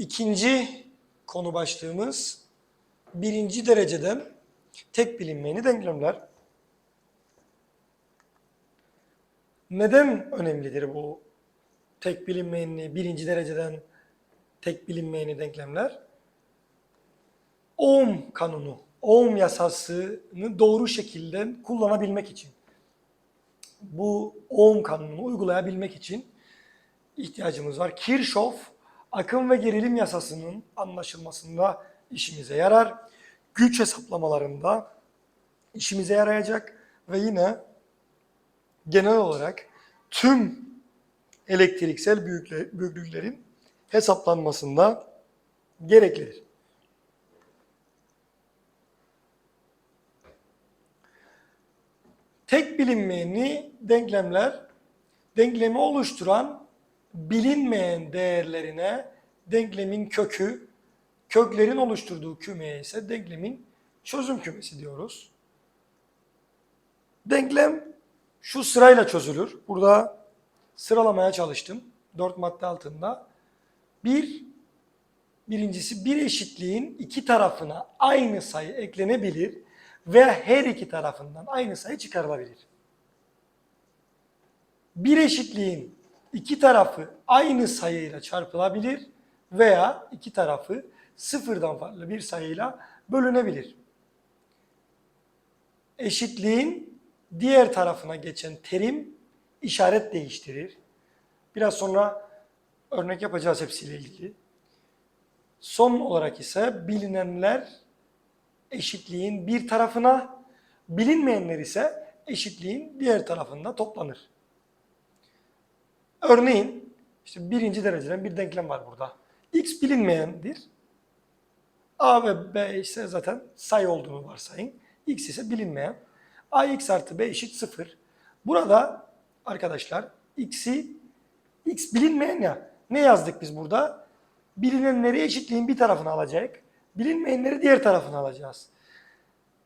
İkinci konu başlığımız birinci dereceden tek bilinmeyeni denklemler. Neden önemlidir bu tek bilinmeyeni, birinci dereceden tek bilinmeyeni denklemler? Ohm kanunu, Ohm yasasını doğru şekilde kullanabilmek için, bu Ohm kanununu uygulayabilmek için ihtiyacımız var. Kirchhoff akım ve gerilim yasasının anlaşılmasında işimize yarar. Güç hesaplamalarında işimize yarayacak ve yine genel olarak tüm elektriksel büyüklüklerin hesaplanmasında gereklidir. Tek bilinmeyeni denklemler denklemi oluşturan bilinmeyen değerlerine denklemin kökü, köklerin oluşturduğu kümeye ise denklemin çözüm kümesi diyoruz. Denklem şu sırayla çözülür. Burada sıralamaya çalıştım. Dört madde altında. Bir, birincisi bir eşitliğin iki tarafına aynı sayı eklenebilir ve her iki tarafından aynı sayı çıkarılabilir. Bir eşitliğin iki tarafı aynı sayıyla çarpılabilir veya iki tarafı sıfırdan farklı bir sayıyla bölünebilir. Eşitliğin diğer tarafına geçen terim işaret değiştirir. Biraz sonra örnek yapacağız hepsiyle ilgili. Son olarak ise bilinenler eşitliğin bir tarafına, bilinmeyenler ise eşitliğin diğer tarafında toplanır. Örneğin işte birinci dereceden bir denklem var burada. X bilinmeyendir. A ve B ise zaten sayı olduğunu varsayın. X ise bilinmeyen. AX artı B eşit 0. Burada arkadaşlar X'i X bilinmeyen ya. Ne yazdık biz burada? Bilinenleri eşitliğin bir tarafına alacak. Bilinmeyenleri diğer tarafına alacağız.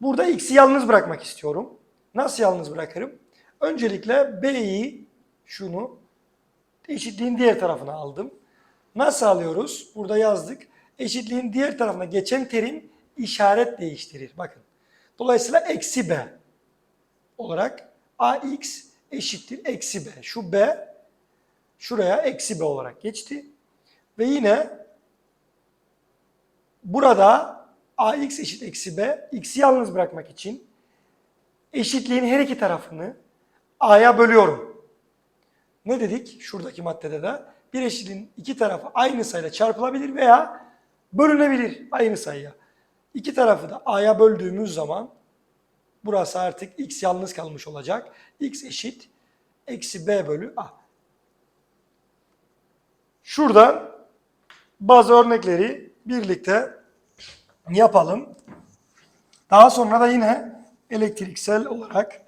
Burada X'i yalnız bırakmak istiyorum. Nasıl yalnız bırakırım? Öncelikle B'yi şunu eşitliğin diğer tarafına aldım. Nasıl alıyoruz? Burada yazdık. Eşitliğin diğer tarafına geçen terim işaret değiştirir. Bakın. Dolayısıyla eksi B olarak AX eşittir eksi B. Şu B şuraya eksi B olarak geçti. Ve yine burada AX eşit eksi B, X'i yalnız bırakmak için eşitliğin her iki tarafını A'ya bölüyorum. Ne dedik şuradaki maddede de? Bir eşitliğin iki tarafı aynı sayıyla çarpılabilir veya bölünebilir aynı sayıya. İki tarafı da A'ya böldüğümüz zaman burası artık X yalnız kalmış olacak. X eşit eksi B bölü A. Şuradan bazı örnekleri birlikte yapalım. Daha sonra da yine elektriksel olarak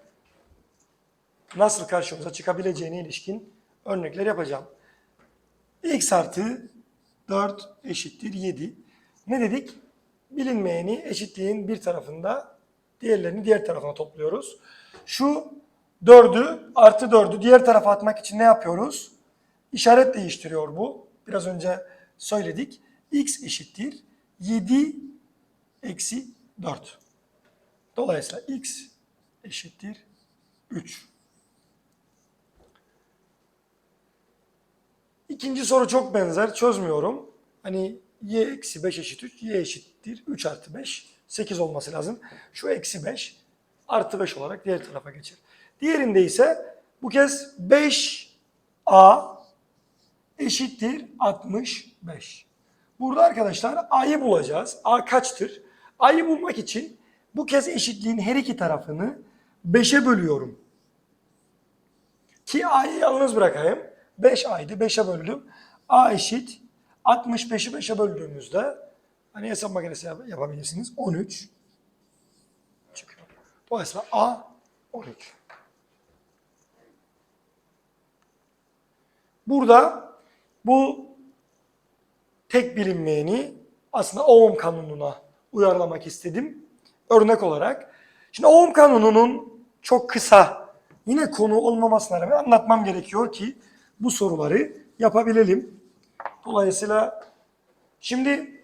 nasıl karşımıza çıkabileceğine ilişkin örnekler yapacağım. X artı 4 eşittir 7. Ne dedik? Bilinmeyeni eşitliğin bir tarafında, diğerlerini diğer tarafına topluyoruz. Şu 4'ü artı 4'ü diğer tarafa atmak için ne yapıyoruz? İşaret değiştiriyor bu. Biraz önce söyledik. X eşittir 7 eksi 4. Dolayısıyla x eşittir 3. İkinci soru çok benzer. Çözmüyorum. Hani y eksi 5 eşit 3. y eşittir 3 artı 5. 8 olması lazım. Şu eksi 5 artı 5 olarak diğer tarafa geçer. Diğerinde ise bu kez 5a eşittir 65. Burada arkadaşlar a'yı bulacağız. a kaçtır? A'yı bulmak için bu kez eşitliğin her iki tarafını 5'e bölüyorum. Ki a'yı yalnız bırakayım. 5 a'ydı 5'e böldüm. a eşit 65'i 5'e böldüğümüzde hani hesap makinesi yap- yapabilirsiniz. 13 çıkıyor. Dolayısıyla a 13. Burada bu tek bilinmeyeni aslında Ohm kanununa uyarlamak istedim. Örnek olarak. Şimdi Ohm kanununun çok kısa yine konu olmamasına rağmen anlatmam gerekiyor ki bu soruları yapabilelim. Dolayısıyla Şimdi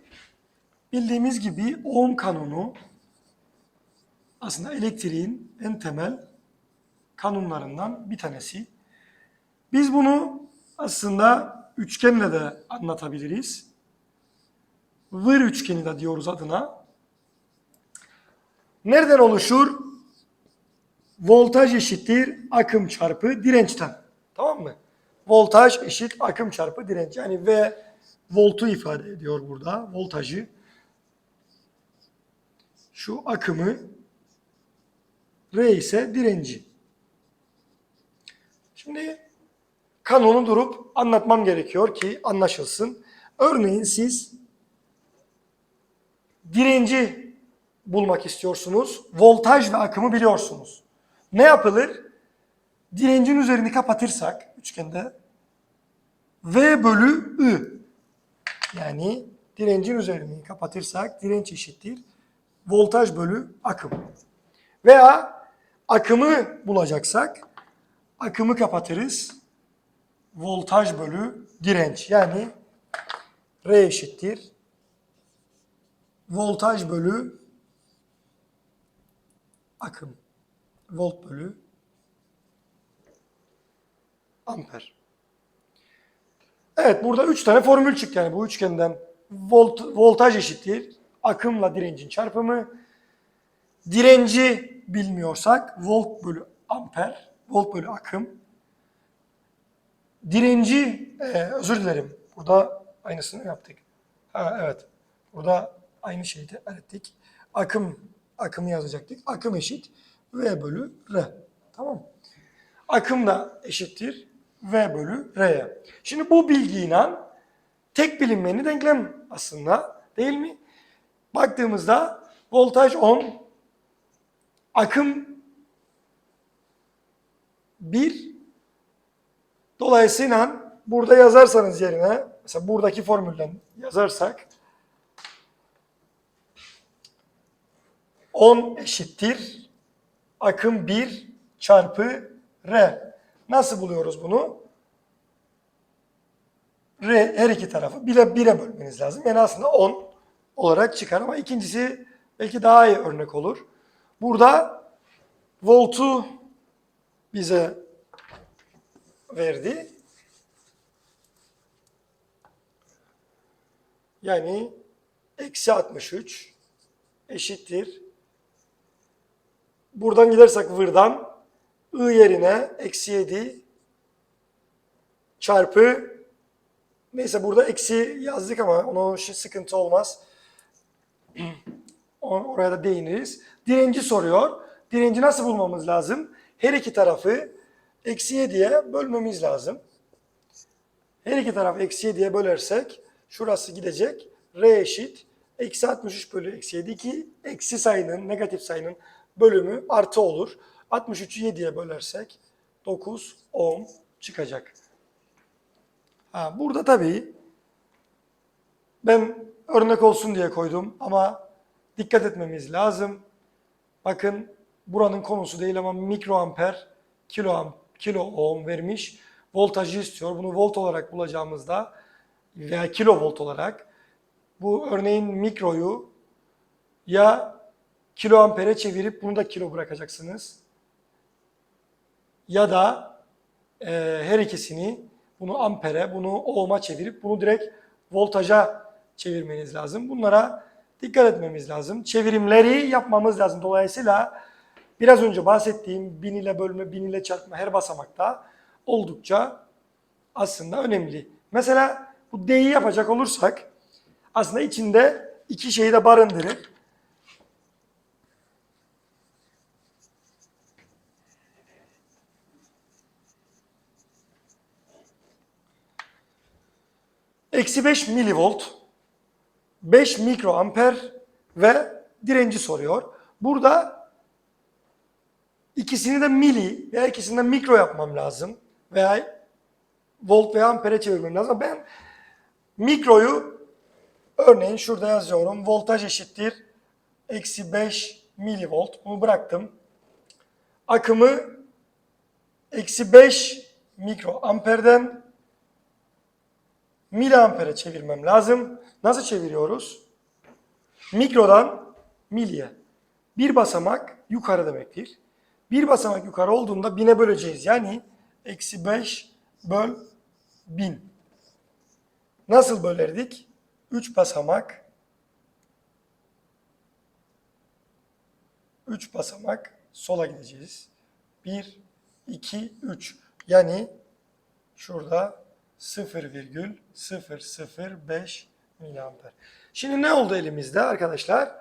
bildiğimiz gibi Ohm kanunu aslında elektriğin en temel kanunlarından bir tanesi. Biz bunu aslında üçgenle de anlatabiliriz. Vır üçgeni de diyoruz adına. Nereden oluşur? Voltaj eşittir akım çarpı dirençten. Tamam mı? Voltaj eşit akım çarpı direnç. Yani V voltu ifade ediyor burada. Voltajı. Şu akımı R ise direnci. Şimdi kanunu durup anlatmam gerekiyor ki anlaşılsın. Örneğin siz direnci bulmak istiyorsunuz. Voltaj ve akımı biliyorsunuz. Ne yapılır? Direncin üzerini kapatırsak üçgende V bölü I yani direncin üzerini kapatırsak direnç eşittir voltaj bölü akım. Veya akımı bulacaksak akımı kapatırız. Voltaj bölü direnç. Yani R eşittir. Voltaj bölü akım. Volt bölü amper. Evet burada 3 tane formül çıktı yani bu üçgenden. Volt, voltaj eşittir. Akımla direncin çarpımı. Direnci bilmiyorsak volt bölü amper. Volt bölü akım. Direnci, e, özür dilerim. Burada aynısını yaptık. Ha, evet. Burada aynı şeyi de ettik. Akım, akımı yazacaktık. Akım eşit V bölü R. Tamam? Akım da eşittir V bölü R'ye. Şimdi bu bilgiyle tek bilinmeyeni denklem aslında değil mi? Baktığımızda voltaj 10, akım 1. Dolayısıyla burada yazarsanız yerine, mesela buradaki formülden yazarsak 10 eşittir akım 1 çarpı R. Nasıl buluyoruz bunu? R her iki tarafı 1'e 1'e bölmeniz lazım. Yani aslında 10 olarak çıkar ama ikincisi belki daha iyi örnek olur. Burada voltu bize verdi. Yani eksi 63 eşittir. Buradan gidersek vırdan I yerine eksi 7 çarpı neyse burada eksi yazdık ama onun için sıkıntı olmaz. Oraya da değiniriz. Direnci soruyor. Direnci nasıl bulmamız lazım? Her iki tarafı eksi 7'ye bölmemiz lazım. Her iki tarafı eksi 7'ye bölersek şurası gidecek. R eşit. Eksi 63 bölü eksi 7 ki eksi sayının, negatif sayının bölümü artı olur. 63'ü 7'ye bölersek 9 ohm çıkacak. Ha, burada tabii ben örnek olsun diye koydum ama dikkat etmemiz lazım. Bakın buranın konusu değil ama mikroamper kilo, kilo ohm vermiş. Voltajı istiyor. Bunu volt olarak bulacağımızda veya kilovolt olarak bu örneğin mikroyu ya kilo ampere çevirip bunu da kilo bırakacaksınız. Ya da e, her ikisini bunu ampere, bunu ohm'a çevirip bunu direkt voltaja çevirmeniz lazım. Bunlara dikkat etmemiz lazım. Çevirimleri yapmamız lazım. Dolayısıyla biraz önce bahsettiğim bin ile bölme, bin ile çarpma her basamakta oldukça aslında önemli. Mesela bu D'yi yapacak olursak aslında içinde iki şeyi de barındırır. Eksi 5 milivolt, 5 mikroamper ve direnci soruyor. Burada ikisini de mili veya ikisini de mikro yapmam lazım. Veya volt veya ampere çevirmem lazım. Ben mikroyu örneğin şurada yazıyorum. Voltaj eşittir. Eksi 5 milivolt. Bunu bıraktım. Akımı eksi 5 mikro amperden miliampere çevirmem lazım. Nasıl çeviriyoruz? Mikrodan miliye. Bir basamak yukarı demektir. Bir basamak yukarı olduğunda bine böleceğiz. Yani eksi 5 böl 1000. Nasıl bölerdik? 3 basamak 3 basamak sola gideceğiz. 1, 2, 3. Yani şurada 0,005 miliamper. Şimdi ne oldu elimizde arkadaşlar?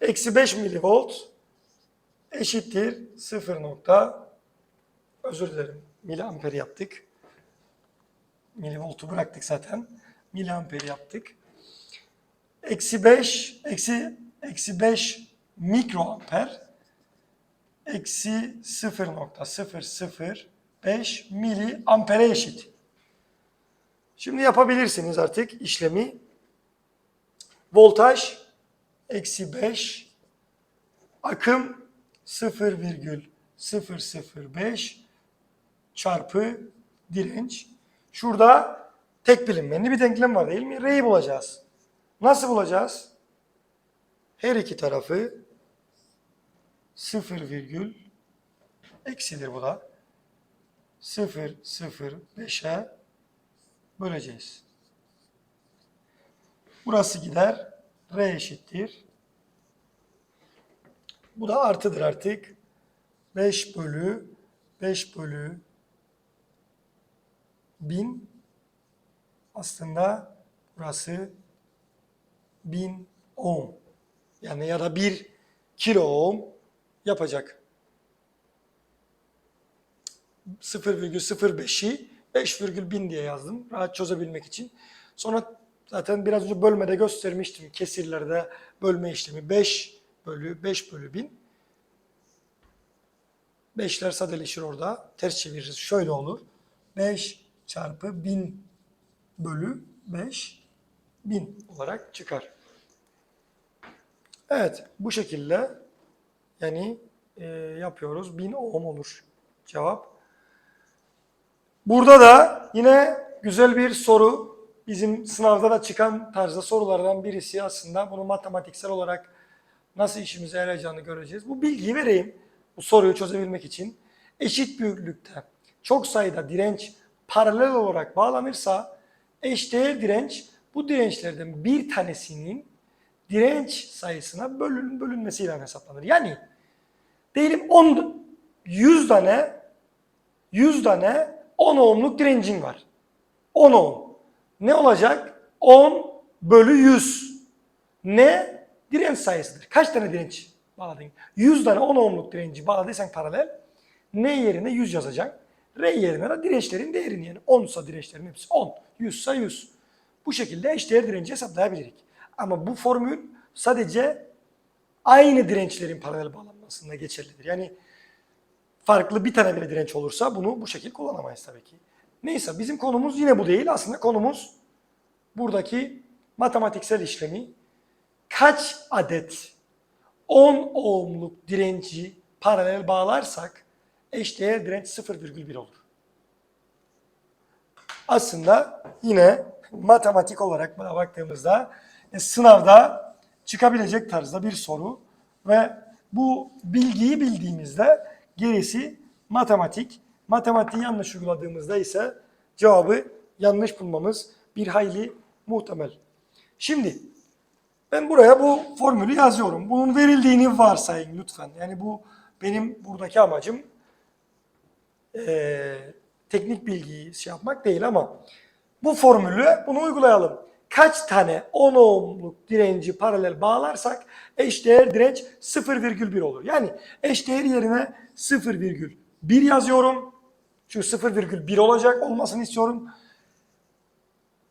Eksi 5 milivolt eşittir 0 nokta özür dilerim miliamper yaptık. Milivoltu bıraktık zaten. Miliamper yaptık. Eksi 5 eksi eksi 5 mikroamper eksi 0.005 miliampere eşit. Şimdi yapabilirsiniz artık işlemi. Voltaj eksi 5 akım 0,005 çarpı direnç. Şurada tek bilinmeyenli bir denklem var değil mi? R'yi bulacağız. Nasıl bulacağız? Her iki tarafı 0 virgül eksidir bu da. 0,05'e böleceğiz. Burası gider. R eşittir. Bu da artıdır artık. 5 bölü 5 bölü 1000 aslında burası 1000 ohm. Yani ya da 1 kilo ohm yapacak. 0,05'i 5,1000 diye yazdım. Rahat çözebilmek için. Sonra zaten biraz önce bölmede göstermiştim. Kesirlerde bölme işlemi 5 bölü 5 bölü 1000. 5'ler sadeleşir orada. Ters çeviririz. Şöyle olur. 5 çarpı 1000 bölü 5 1000 olarak çıkar. Evet. Bu şekilde yani e, yapıyoruz. 1000 ohm olur cevap. Burada da yine güzel bir soru. Bizim sınavda da çıkan tarzda sorulardan birisi aslında. Bunu matematiksel olarak nasıl işimize yarayacağını göreceğiz. Bu bilgiyi vereyim. Bu soruyu çözebilmek için. Eşit büyüklükte çok sayıda direnç paralel olarak bağlanırsa eşdeğer direnç bu dirençlerden bir tanesinin direnç sayısına bölün, bölünmesiyle hesaplanır. Yani diyelim 10 100 tane 100 tane 10 ohmluk direncin var. 10 ohm. Ne olacak? 10 bölü 100. Ne? Direnç sayısıdır. Kaç tane direnç bağladın? 100 tane 10 ohmluk direnci bağladıysan paralel ne yerine 100 yazacaksın. R yerine de dirençlerin değerini yani 10 ise dirençlerin hepsi 10. 100 ise 100. Bu şekilde eşdeğer direnci hesaplayabiliriz. Ama bu formül sadece aynı dirençlerin paralel bağlanmasında geçerlidir. Yani farklı bir tane bile direnç olursa bunu bu şekilde kullanamayız tabii ki. Neyse bizim konumuz yine bu değil. Aslında konumuz buradaki matematiksel işlemi kaç adet 10 ohmluk direnci paralel bağlarsak eşdeğer direnç 0,1 olur. Aslında yine matematik olarak buna baktığımızda e, sınavda çıkabilecek tarzda bir soru ve bu bilgiyi bildiğimizde gerisi matematik. Matematiği yanlış uyguladığımızda ise cevabı yanlış bulmamız bir hayli muhtemel. Şimdi ben buraya bu formülü yazıyorum. Bunun verildiğini varsayın lütfen. Yani bu benim buradaki amacım eee, teknik bilgiyi şey yapmak değil ama bu formülü bunu uygulayalım. Kaç tane 10 ohmluk direnci paralel bağlarsak eşdeğer direnç 0,1 olur. Yani eşdeğer yerine 0,1 yazıyorum. Çünkü 0,1 olacak olmasını istiyorum.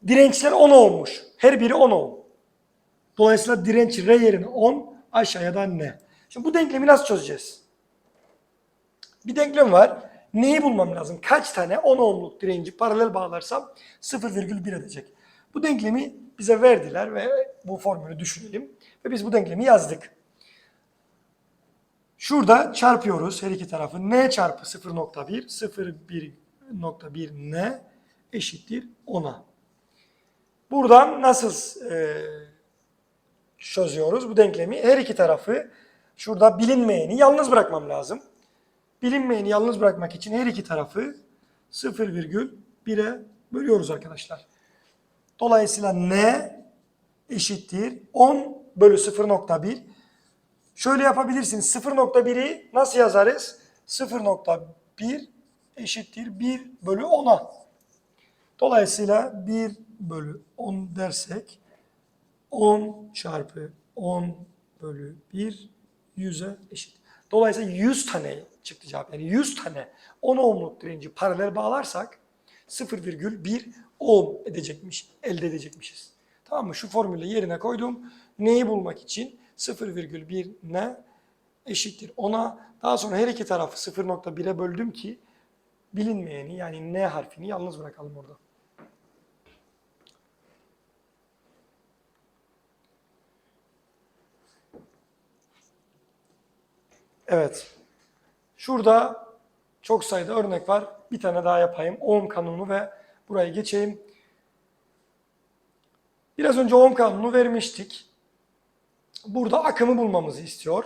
Dirençler 10 ohmmuş. Her biri 10 ohm. Dolayısıyla direnç R yerine 10 aşağıya da ne? Şimdi bu denklemi nasıl çözeceğiz? Bir denklem var. Neyi bulmam lazım? Kaç tane 10 ohmluk direnci paralel bağlarsam 0,1 edecek. Bu denklemi bize verdiler ve bu formülü düşünelim. Ve biz bu denklemi yazdık. Şurada çarpıyoruz her iki tarafı. N çarpı 0.1, 0,1.1 N eşittir 10'a. Buradan nasıl e, çözüyoruz bu denklemi? Her iki tarafı şurada bilinmeyeni yalnız bırakmam lazım. Bilinmeyeni yalnız bırakmak için her iki tarafı 0,1'e bölüyoruz arkadaşlar. Dolayısıyla n eşittir 10 bölü 0.1. Şöyle yapabilirsiniz. 0.1'i nasıl yazarız? 0.1 eşittir 1 bölü 10'a. Dolayısıyla 1 bölü 10 dersek 10 çarpı 10 bölü 1 100'e eşit. Dolayısıyla 100 tane çıktı cevap. Yani 100 tane 10 ohmluk direnci paralel bağlarsak 0,1 ohm edecekmiş, elde edecekmişiz. Tamam mı? Şu formülü yerine koydum. Neyi bulmak için? 0,1 ne eşittir 10'a. Daha sonra her iki tarafı 0.1'e böldüm ki bilinmeyeni yani n harfini yalnız bırakalım orada. Evet. Şurada çok sayıda örnek var. Bir tane daha yapayım. Ohm kanunu ve burayı geçeyim. Biraz önce ohm kanunu vermiştik. Burada akımı bulmamızı istiyor.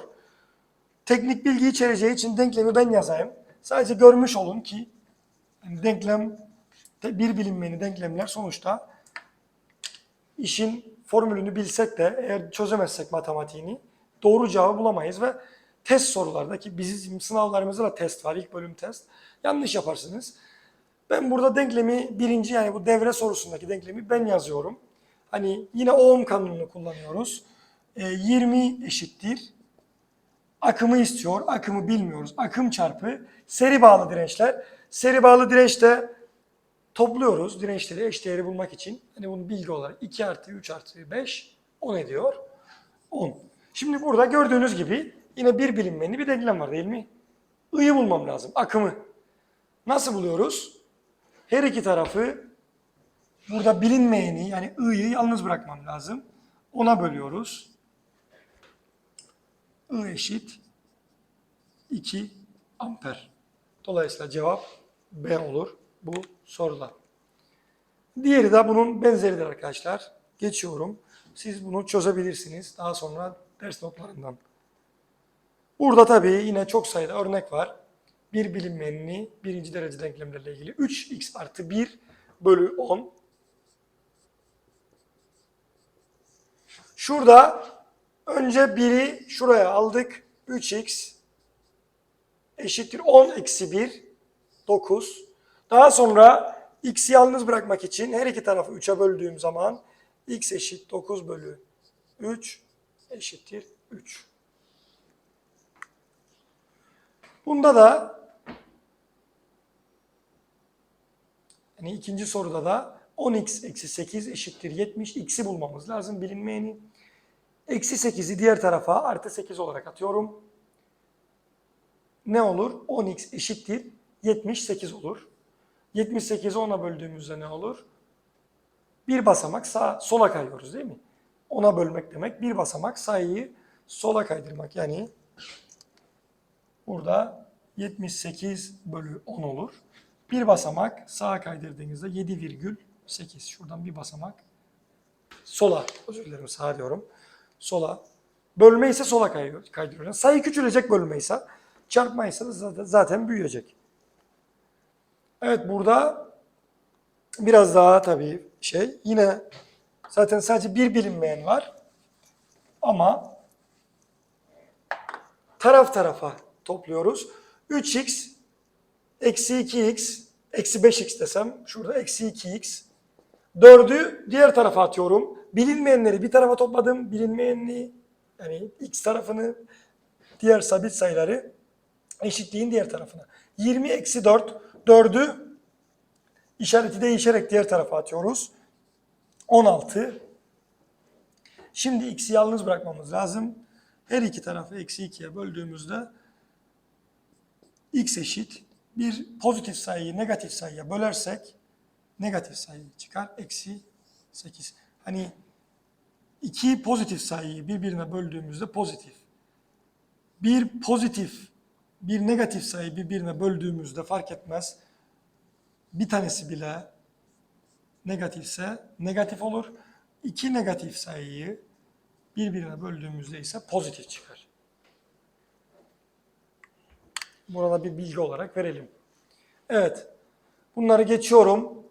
Teknik bilgi içereceği için denklemi ben yazayım. Sadece görmüş olun ki denklem de- bir bilinmeyeni denklemler sonuçta işin formülünü bilsek de eğer çözemezsek matematiğini doğru cevabı bulamayız ve test sorulardaki bizim sınavlarımızda da test var. ilk bölüm test. Yanlış yaparsınız. Ben burada denklemi birinci yani bu devre sorusundaki denklemi ben yazıyorum. Hani yine ohm kanununu kullanıyoruz. Ee, 20 eşittir. Akımı istiyor. Akımı bilmiyoruz. Akım çarpı seri bağlı dirençler. Seri bağlı dirençte topluyoruz dirençleri eşdeğeri bulmak için. Hani bunu bilgi olarak 2 artı 3 artı 5 10 ediyor. 10. Şimdi burada gördüğünüz gibi yine bir bilinmeyeni bir denklem var değil mi? I'yı bulmam lazım. Akımı. Nasıl buluyoruz? Her iki tarafı burada bilinmeyeni yani I'yı yalnız bırakmam lazım. Ona bölüyoruz. I eşit 2 amper. Dolayısıyla cevap B olur bu soruda. Diğeri de bunun benzeridir arkadaşlar. Geçiyorum. Siz bunu çözebilirsiniz daha sonra ders notlarından. Burada tabii yine çok sayıda örnek var. Bir bilinmeyeni birinci derece denklemlerle ilgili 3x artı 1 bölü 10. Şurada önce biri şuraya aldık. 3x eşittir 10 eksi 1 9. Daha sonra x'i yalnız bırakmak için her iki tarafı 3'e böldüğüm zaman x eşit 9 bölü 3 eşittir 3. Bunda da yani ikinci soruda da 10x eksi 8 eşittir 70. x'i bulmamız lazım bilinmeyeni. Eksi 8'i diğer tarafa artı 8 olarak atıyorum. Ne olur? 10x eşittir 78 olur. 78'i 10'a böldüğümüzde ne olur? Bir basamak sağ, sola kayıyoruz değil mi? 10'a bölmek demek bir basamak sayıyı sola kaydırmak. Yani burada 78 bölü 10 olur. Bir basamak sağa kaydırdığınızda 7,8. Şuradan bir basamak sola, özür dilerim sağa diyorum. Sola. Bölme ise sola kaydırıyoruz. Sayı küçülecek bölme ise, çarpma ise zaten büyüyecek. Evet burada biraz daha tabii şey yine zaten sadece bir bilinmeyen var. Ama taraf tarafa topluyoruz. 3x eksi 2x eksi 5x desem şurada eksi 2x 4'ü diğer tarafa atıyorum. Bilinmeyenleri bir tarafa topladım. Bilinmeyenliği yani x tarafını diğer sabit sayıları eşitliğin diğer tarafına. 20 eksi 4 4'ü işareti değişerek diğer tarafa atıyoruz. 16. Şimdi x'i yalnız bırakmamız lazım. Her iki tarafı eksi 2'ye böldüğümüzde x eşit bir pozitif sayıyı negatif sayıya bölersek negatif sayı çıkar. Eksi 8. Hani iki pozitif sayıyı birbirine böldüğümüzde pozitif. Bir pozitif, bir negatif sayı birbirine böldüğümüzde fark etmez. Bir tanesi bile negatifse negatif olur. İki negatif sayıyı birbirine böldüğümüzde ise pozitif çıkar. Burada bir bilgi olarak verelim. Evet. Bunları geçiyorum.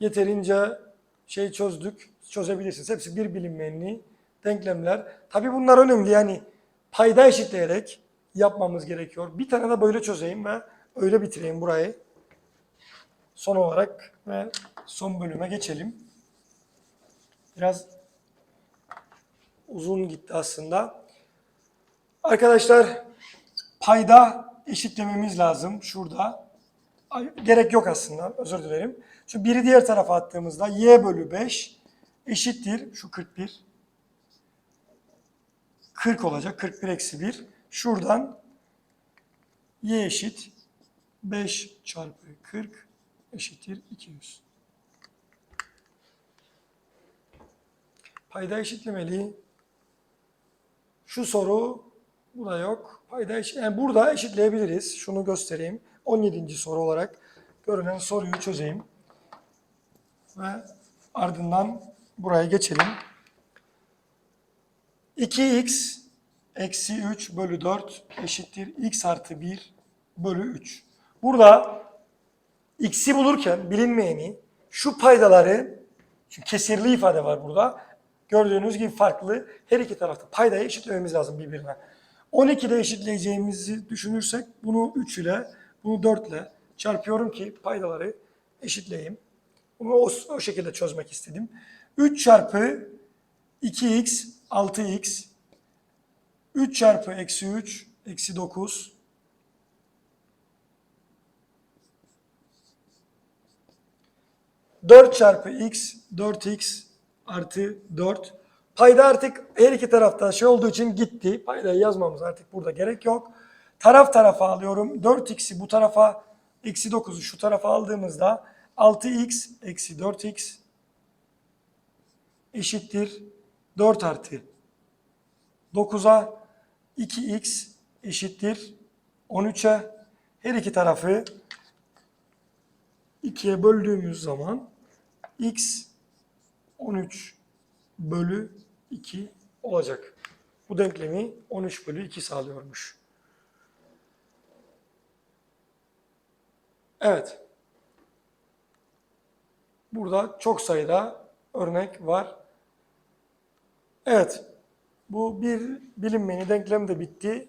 Yeterince şey çözdük. Çözebilirsiniz. Hepsi bir bilinmeyenli denklemler. Tabii bunlar önemli. Yani payda eşitleyerek yapmamız gerekiyor. Bir tane de böyle çözeyim ve öyle bitireyim burayı. Son olarak ve son bölüme geçelim. Biraz uzun gitti aslında. Arkadaşlar payda eşitlememiz lazım şurada. Gerek yok aslında özür dilerim. Şu biri diğer tarafa attığımızda y bölü 5 eşittir şu 41. 40 olacak 41 eksi 1. Şuradan y eşit 5 çarpı 40 eşittir 200. Payda eşitlemeli. Şu soru bu da yok. Payda eş- yani burada eşitleyebiliriz. Şunu göstereyim. 17. soru olarak görünen soruyu çözeyim. Ve ardından buraya geçelim. 2x eksi 3 bölü 4 eşittir x artı 1 bölü 3. Burada x'i bulurken bilinmeyeni şu paydaları çünkü kesirli ifade var burada. Gördüğünüz gibi farklı her iki tarafta paydayı eşitlememiz lazım birbirine. 12'de eşitleyeceğimizi düşünürsek bunu 3 ile bunu 4 ile çarpıyorum ki paydaları eşitleyeyim. Bunu o, o şekilde çözmek istedim. 3 çarpı 2x 6x 3 çarpı eksi 3 eksi 9 4 çarpı x 4x artı 4. Payda artık her iki tarafta şey olduğu için gitti. Paydayı yazmamız artık burada gerek yok. Taraf tarafa alıyorum. 4x'i bu tarafa, eksi 9'u şu tarafa aldığımızda 6x eksi 4x eşittir 4 artı 9'a 2x eşittir 13'e. Her iki tarafı 2'ye böldüğümüz zaman x 13 bölü 2 olacak. Bu denklemi 13 bölü 2 sağlıyormuş. Evet. Burada çok sayıda örnek var. Evet. Bu bir bilinmeyeni denklem de bitti.